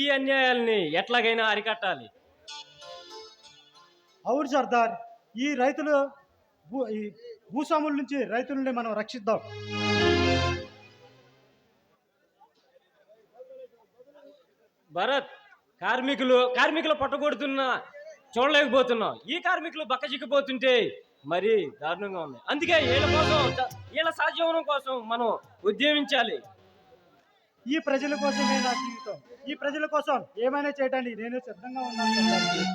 ఈ అన్యాయాల్ని ఎట్లాగైనా అరికట్టాలి. అవును సర్దార్ ఈ రైతులు భూ ఈ భూస్వాముల నుంచి రైతులని మనం రక్షిద్దాం. భరత్ కార్మికులు కార్మికులు పట్టగొడుతున్న చూడలేకపోతున్నాం. ఈ కార్మికులు బక్కచిక్కిపోతుంటే మరి దారుణంగా ఉంది. అందుకే వీళ్ళ కోసం వీళ్ళ సహజీవనం కోసం మనం ఉద్యమించాలి. ఈ ప్రజల కోసమే నా జీవితం. ఈ ప్రజల కోసం ఏమైనా చేయడానికి నేను సిద్ధంగా ఉన్నాను.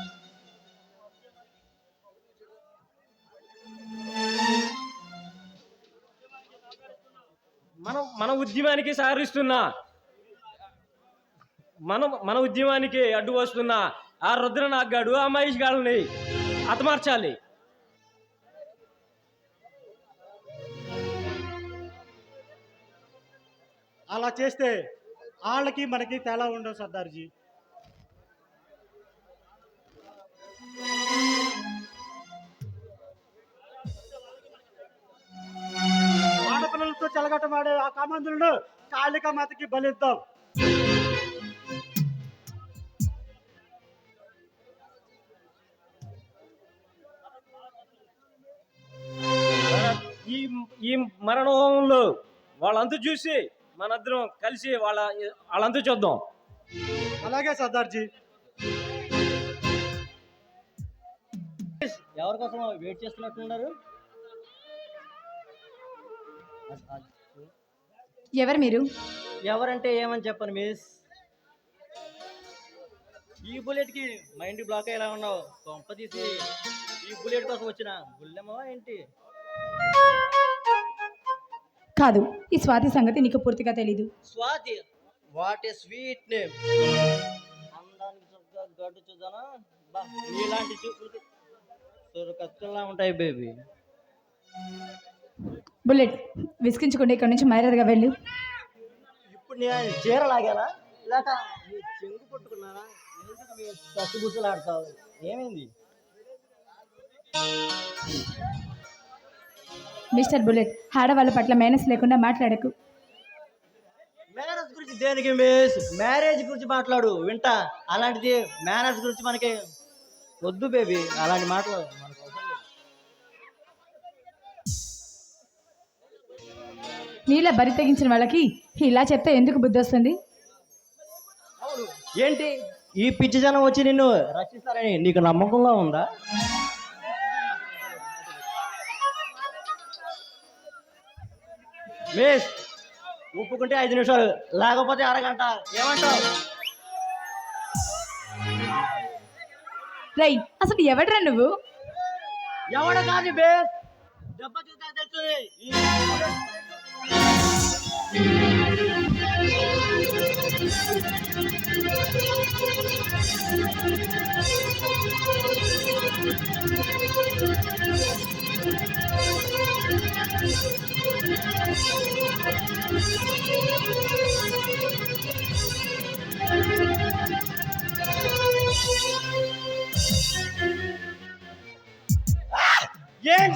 మనం మన ఉద్యమానికి సహరిస్తున్నా మనం మన ఉద్యమానికి అడ్డు వస్తున్న ఆ రుద్రనాథ్ గాడు ఆ మహేష్ గారిని హతమార్చాలి అలా చేస్తే వాళ్ళకి మనకి తేడా ఉండవు సర్దార్జీ. ఆడపిల్లలతో చెలగటమాడే ఆ కామందులను కాళిక మాతకి బలిద్దాం. ఈ ఈ మరణంలో వాళ్ళంతా చూసి మనందరం కలిసి వాళ్ళ వాళ్ళంతా చూద్దాం. అలాగే సర్దార్జీ. ఎవరి కోసం వెయిట్ చేస్తున్నట్టున్నారు? ఎవరు మీరు? ఎవరంటే ఏమని చెప్పను మిస్? ఈ బుల్లెట్కి మైండ్ బ్లాక్ అయ్యేలా ఉన్నావు? కొంప తీసి ఈ బుల్లెట్ కోసం వచ్చిన బుల్లెమో ఏంటి? కాదు. ఈ స్వాతి సంగతి నీకు పూర్తిగా తెలీదు. Swathi what a sweet name. అందానికి చక్కగా గడ్డు చూద్దానా? బా నీలాంటి చూపులకి కత్తుల్లా ఉంటాయి బేబీ. బుల్లెట్ విసిగించకుండా ఇక్కడ నుంచి మర్యాదగా వెళ్ళు. ఇప్పుడు నేను చీర లాగానా? లేక చెంగు పట్టుకున్నానా? కట్టుబుసలాడతావు ఏమైంది? మిస్టర్ బుల్లెట్ ఆడవాళ్ళ పట్ల మేనస్ లేకుండా మాట్లాడకు. మ్యారేజ్ గురించి దేనికి మిస్ మ్యారేజ్ గురించి మాట్లాడు వింటా. అలాంటిది మ్యారేజ్ గురించి మనకి వద్దు బేబీ అలాంటి మాటలు మనకు. నీలా బరి తెగించిన వాళ్ళకి ఇలా చెప్తే ఎందుకు బుద్ధి వస్తుంది? ఏంటి? ఈ పిచ్చి జనం వచ్చి నిన్ను రక్షిస్తారని నీకు నమ్మకంగా ఉందా? మిస్ ఒప్పుకుంటే ఐదు నిమిషాలు లేకపోతే అరగంట. ఏమంటావు? రై అసలు ఎవడ్రా నువ్వు? ఎవడ కాదు బేస్ దెబ్బ చూస్తే తెలుస్తుంది. ఈ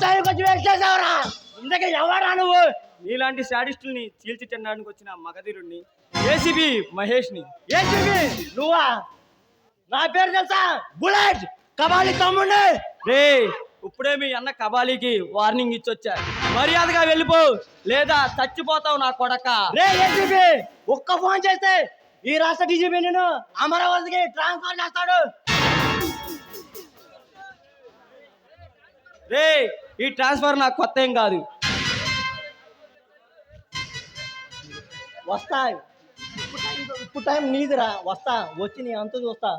ఏం వచ్చి వేస్ట్ ఇంతకీ ఎవరా నువ్వు? నీలాంటి శాడిస్టుల్ని చీల్చి తినడానికి వచ్చిన మగధీరుణ్ణి ఏసీబీ మహేష్ని. ఏసీబీ నువ్వా? నా పేరు తెలుసా? బుల్లెట్! కబాలి తమ్ముడు రే ఇప్పుడే మీ అన్న కబాలీకి వార్నింగ్ ఇచ్చొచ్చా? మర్యాదగా వెళ్ళిపో లేదా చచ్చిపోతావు నా కొడక. రే ఏసీబీ ఒక్క ఫోన్ చేస్తే ఈ రాష్ట్ర డీజీపీ నేను అమరావతికి ట్రాన్స్ఫర్ చేస్తాడు. రే ఈ ట్రాన్స్ఫర్ నాకు కొత్త ఏం కాదు. వస్తా. ఇప్పుడు టైం నీదిరా. వస్తా. వచ్చి నీ అంత చూస్తా.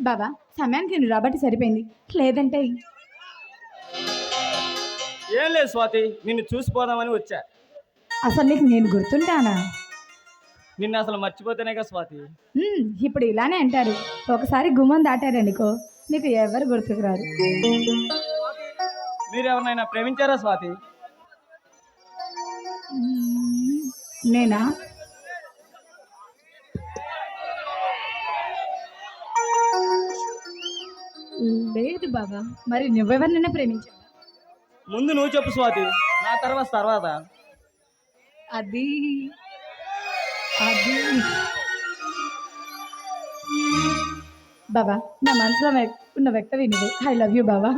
బాబా సమయానికి నువ్వు రాబట్టి సరిపోయింది. లేదంటే ఏం లేదు స్వాతి నిన్ను చూసిపోదామని వచ్చా. అసలు నీకు నేను గుర్తుంటానా? నిన్ను అసలు మర్చిపోతేనేగా స్వాతి? ఉమ్, ఇప్పుడు ఇలానే అంటారు. ఒకసారి గుమ్మం దాటారనుకో నీకు ఎవరు గుర్తుకు రారు మీరు ఎవరినైనా ప్రేమించారా స్వాతి? నేనా? లేదు బాబా మరి నువ్వెవరినైనా ప్రేమించావా? ముందు నువ్వు చెప్పు స్వాతి నా తర్వాత తర్వాత. అది అది. బాబా నా మనసులో ఉన్న వ్యక్తి వినిది ఐ లవ్ యూ బాబా